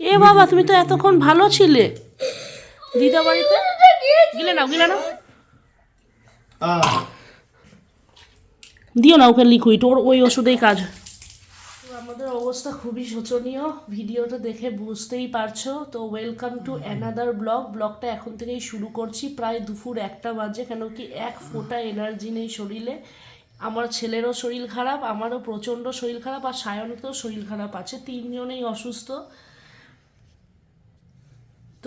এ বাবা, তুমি তো এতক্ষণ ভালো ছিলে। দিদা বাড়িতে? গিলে নাও গিলে নাও। দিও না ওকে লিকুইড ওর ওই ওষুধেই কাজ। আমাদের অবস্থা খুবই শোচনীয়। ভিডিওটা দেখে বুঝতেই পারছ। তো ওয়েলকাম টু অ্যানাদার ব্লগ ব্লগটা এখন থেকেই শুরু করছি। প্রায় দুপুর একটা বাজে, কেন কি এক ফোঁটা এনার্জি নেই শরীরে। আমার ছেলেরও শরীর খারাপ, আমারও প্রচণ্ড শরীর খারাপ, আর সায়নেরও শরীর খারাপ আছে। তিনজনেই অসুস্থ।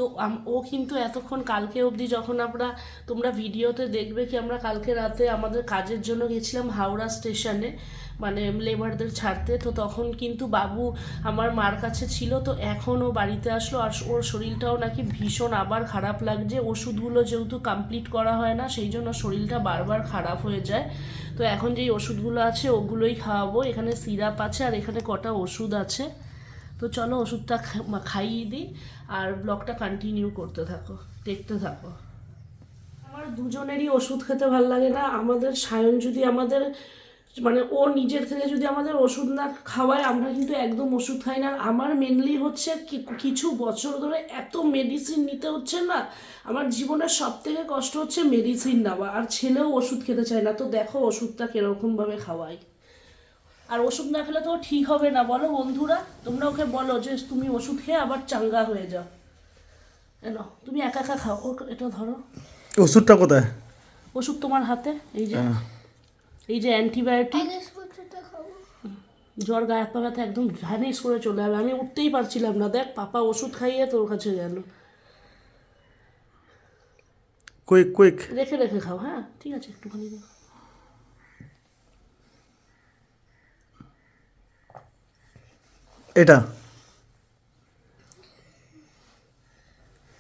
তো ও কিন্তু এতক্ষণ কালকে অবধি যখন আমরা, তোমরা ভিডিওতে দেখবে কি আমরা কালকে রাতে আমাদের কাজের জন্য গেছিলাম হাওড়া স্টেশনে মানে লেবারদের ছাড়তে। তো তখন কিন্তু বাবু আমার মার কাছে ছিল, তো এখন ও বাড়িতে আসলো আর ওর শরীরটাও নাকি ভীষণ আবার খারাপ লাগছে। ওষুধগুলো যেহেতু কমপ্লিট করা হয় না, সেই জন্য শরীরটা বারবার খারাপ হয়ে যায়। তো এখন যেই ওষুধগুলো আছে ওগুলোই খাওয়াবো। এখানে সিরাপ আছে আর এখানে কটা ওষুধ আছে। তো চলো ওষুধটা খাইয়ে দিই আর ব্লগটা কন্টিনিউ করতে থাকো, দেখতে থাকো। আমার দুজনেরই ওষুধ খেতে ভালো লাগে না। আমাদের সায়ন যদি আমাদের মানে ও নিজের থেকে যদি আমাদের ওষুধ না খাওয়ায়, আমরা কিন্তু একদম ওষুধ খাই না। আমার মেনলি হচ্ছে কিছু বছর ধরে এত মেডিসিন নিতে হচ্ছে না। আমার জীবনের সব থেকে কষ্ট হচ্ছে মেডিসিন নেওয়া। আর ছেলেও ওষুধ খেতে চায় না। তো দেখো ওষুধটা কীরকমভাবে খাওয়াই আর ওষুধ না খেলে তো ঠিক হবে না। বলো বন্ধুরা তোমরা ওকে বলো যে তুমি ওষুধ খেয়ে আবার চাঙ্গা হয়ে যাও। এন তুমি একা একা খাও। ও এটা ধরো। ওষুধটা কোথায়? ওষুধ তোমার হাতে এই যে। হ্যাঁ। এই যে অ্যান্টিবায়োটিক। জ্বর গায়ে হাত পা ব্যথা একদম ভ্যানিস করে চলে যাবে। আমি উঠতেই পারছিলাম না। দেখ পাপা ওষুধ খাইয়ে তোর কাছে গেল। কুইক কুইক রেখে রেখে খাও হ্যাঁ ঠিক আছে একটুখানি এটা।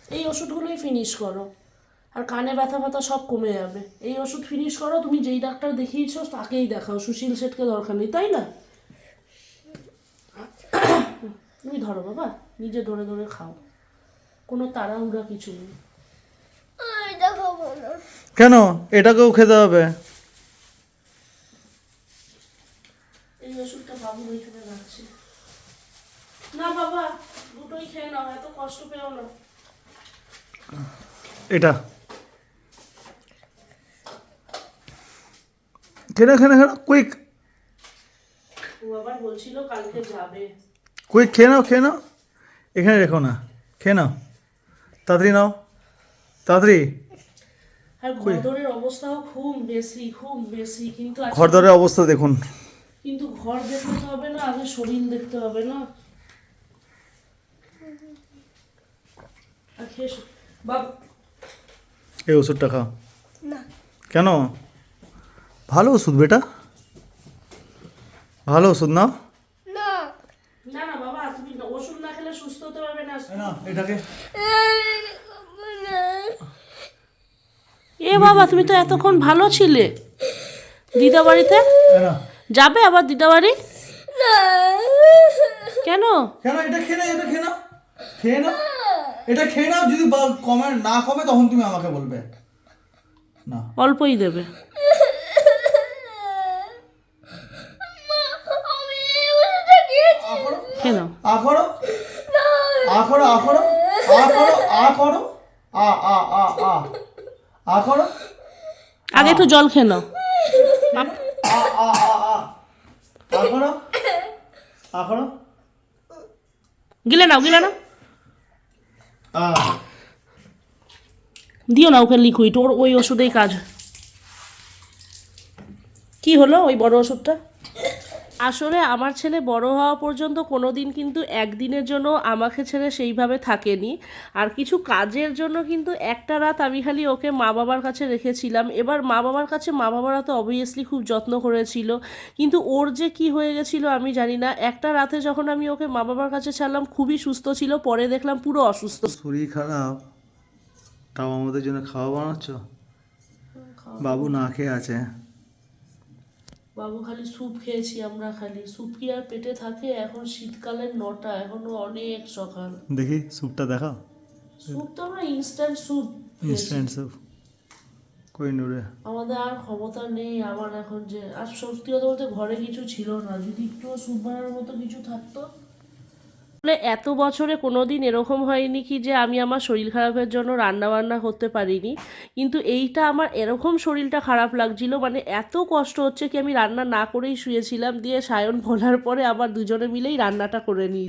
এই ওষুধগুলোই ফিনিশ করো। আর কানে ব্যথা ব্যথা সব কমে যাবে। এই ওষুধ ফিনিশ করো তুমি যেই ডাক্তার দেখিয়েছো তাকেই দেখাও। সুশীল শেঠকে দরকার নেই তাই না? তুমি ধরো বাবা নিজে ধরে ধরে খাও। কোনো তাড়াহুড়া কিছু নেই। কেন? এটাকেও খেতে হবে। এই ওষুধটা বাবু ওইখানে রাখছে। না বাবা দুটোই খেয়ে নাও এত কষ্ট পেও না। এটা। কুইক ও আবার বলছিল কালকে যাবে। কুইক খেয়ে নাও খেয়ে নাও। এখানে রেখো না খেয়ে নাও। তাড়াতাড়ি নাও। তাড়াতাড়ি। আর ঘরদরের অবস্থাও খুব বেশি খুব বেশি কিন্তু আজকে- ঘরদরের অবস্থা দেখুন। কিন্তু ঘর দেখতে হবে না আগে শরীর দেখতে হবে না। এই ওষুধটা খাও। না। কেন? ভালো ওষুধ বেটা। ভালো ওষুধ নাও। না। না না বাবা তুমি না- ওষুধ না খেলে সুস্থ হতে পারবে না। না এটাকে। খাব না এ বাবা তুমি তো এতক্ষণ ভালো ছিলে। দিদা বাড়িতে যাবে আবার দিদা বাড়ি কেন? কেন? এটা খেয়ে এটা খেয়ে খেয়ে নাও। এটা খেয়ে নাও যদি কমে না কমে তখন তুমি আমাকে বলবে। না। অল্পই দেবে। আখরো আখরো আখরো আখরো আ আ আ আ আখরো আগে একটু জল খেয়ে নাও। আ আ আ আ। আখরো গিলে নাও গিলে নাও। আ দিও না ওকে লিকুইড ওর ওই ওষুধেই কাজ। কি হলো ওই বড় ওষুধটা? আসলে আমার ছেলে বড় হওয়া পর্যন্ত কোনো দিন কিন্তু একদিনের জন্য আমাকে ছেড়ে সেইভাবে থাকেনি। আর কিছু কাজের জন্য কিন্তু একটা রাত আমি খালি ওকে মা বাবার কাছে রেখেছিলাম। এবার মা বাবার কাছে মা বাবারা তো অবভিয়াসলি খুব যত্ন করেছিল। কিন্তু ওর যে কি হয়ে গেছিল আমি জানি না। একটা রাতে যখন আমি ওকে মা বাবার কাছে ছাড়লাম খুবই সুস্থ ছিল। পরে দেখলাম পুরো অসুস্থ। শরীর খারাপ তাও আমাদের জন্য খাওয়া বানাচ্ছ? বাবু না খেয়ে আছে। বাবু খালি স্যুপ খেয়েছি আমরা খালি। স্যুপ কি আর পেটে থাকে? এখন শীতকালের নটা এখনও অনেক সকাল। দেখি স্যুপটা দেখা স্যুপ তো আমরা ইনস্ট্যান্ট স্যুপ ইনস্ট্যান্ট স্যুপ। কই নুরে? আমাদের আর ক্ষমতা নেই আমার এখন যে আর সত্যি কথা বলতে ঘরে কিছু ছিল না। যদি একটু স্যুপ বানানোর মতো কিছু থাকতো এত বছরে কোনো দিন এরকম হয়নি কি যে আমি আমার শরীর খারাপের জন্য রান্না বান্না করতে পারিনি। কিন্তু এইটা আমার এরকম শরীরটা খারাপ লাগছিল মানে এত কষ্ট হচ্ছে কি আমি রান্না না করেই শুয়েছিলাম, দিয়ে সায়ন বলার পরে আবার দুজনে মিলেই রান্নাটা করে নিই।